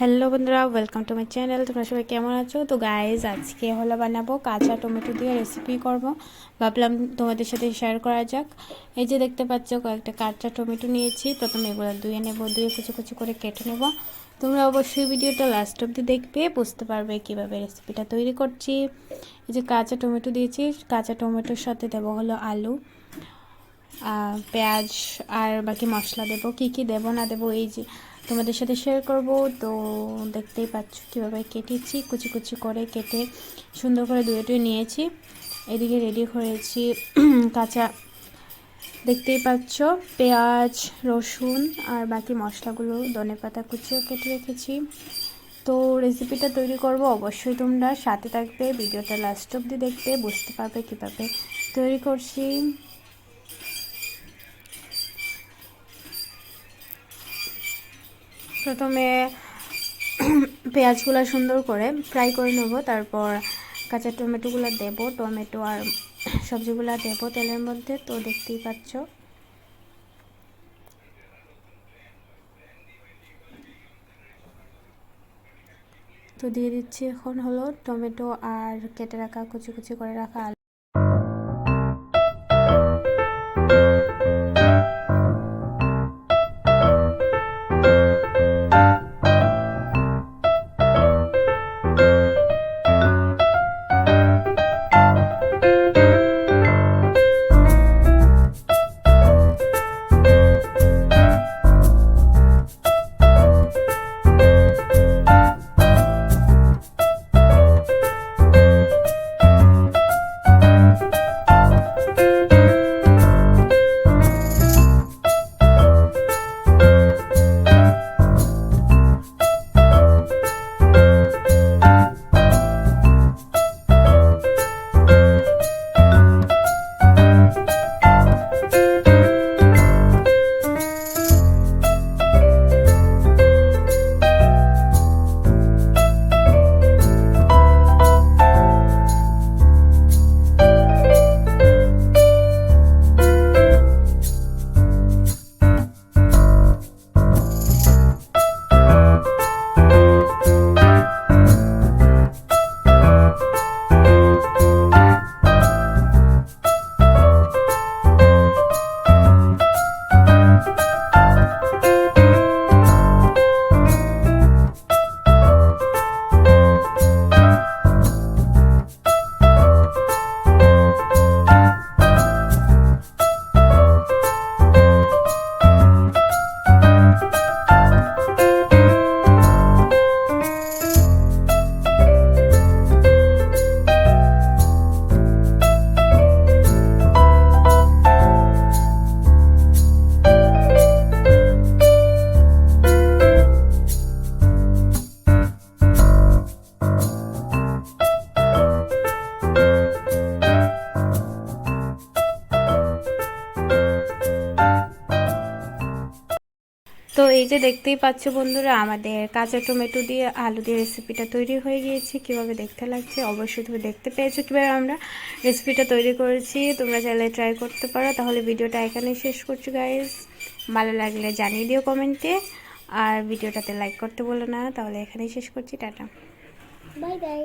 Hello বন্ধুরা welcome to my channel তোমরা সবাই কেমন আছো? তো গাইজ আজকে হলো বানাবো কাঁচা টমেটো দিয়ে রেসিপি করব। ভাবলাম তোমাদের সাথে শেয়ার করা যাক। এই যে দেখতে পাচ্ছ, কয়েকটা কাঁচা টমেটো নিয়েছি। প্রথমে এগুলো ধুয়ে নেব, ধুয়ে কুচি কুচি করে কেটে নেব। তোমরা অবশ্যই ভিডিওটা লাস্ট অবধি দেখবে, বুঝতে পারবে কীভাবে রেসিপিটা তৈরি করছি। এই যে কাঁচা টমেটো দিয়েছি, কাঁচা টমেটোর সাথে দেবো হলো আলু পেঁয়াজ, আর বাকি মশলা দেবো। কি কি দেবো না দেবো, এই যে তোমাদের সাথে শেয়ার করব। তো দেখতেই পাচ্ছ কীভাবে কেটেছি। কুচি কুচি করে কেটে সুন্দর করে টুয়ে নিয়েছি। এদিকে রেডি করেছি কাঁচা দেখতেই পাচ্ছ পেঁয়াজ, রসুন আর বাকি মশলাগুলো, ধনে পাতা কুচিও কেটে রেখেছি। তো রেসিপিটা তৈরি করব অবশ্যই তোমরা। সাথে থাকবে ভিডিওটা লাস্ট অবধি দেখবে বুঝতে পারবে কীভাবে তৈরি করছি। প্রথমে পেঁয়াজগুলো সুন্দর করে ফ্রাই করে নেব, তারপর কাঁচা টমেটোগুলো দেব, টমেটো আর সবজিগুলো দেবো তেলের মধ্যে, তো দেখতেই পাচ্ছ। তো দিয়ে দিচ্ছি এখন হলো টমেটো আর কেটে রাখা, কুচি কুচি করে রাখা এই যে দেখতেই পাচ্ছ বন্ধুরা, আমাদের কাঁচা টমেটো দিয়ে আলু দিয়ে রেসিপিটা তৈরি হয়ে গিয়েছে। কীভাবে দেখতে লাগছে অবশ্যই তুমি দেখতে পেয়েছ কীভাবে আমরা রেসিপিটা তৈরি করেছি। তোমরা চাইলে ট্রাই করতে পারো। তাহলে ভিডিওটা এখানেই শেষ করছি গাইজ ভালো লাগলে জানিয়ে দিও কমেন্টে আর ভিডিওটাতে লাইক করতে বলো না। তাহলে এখানেই শেষ করছি। টাটা। Bye bye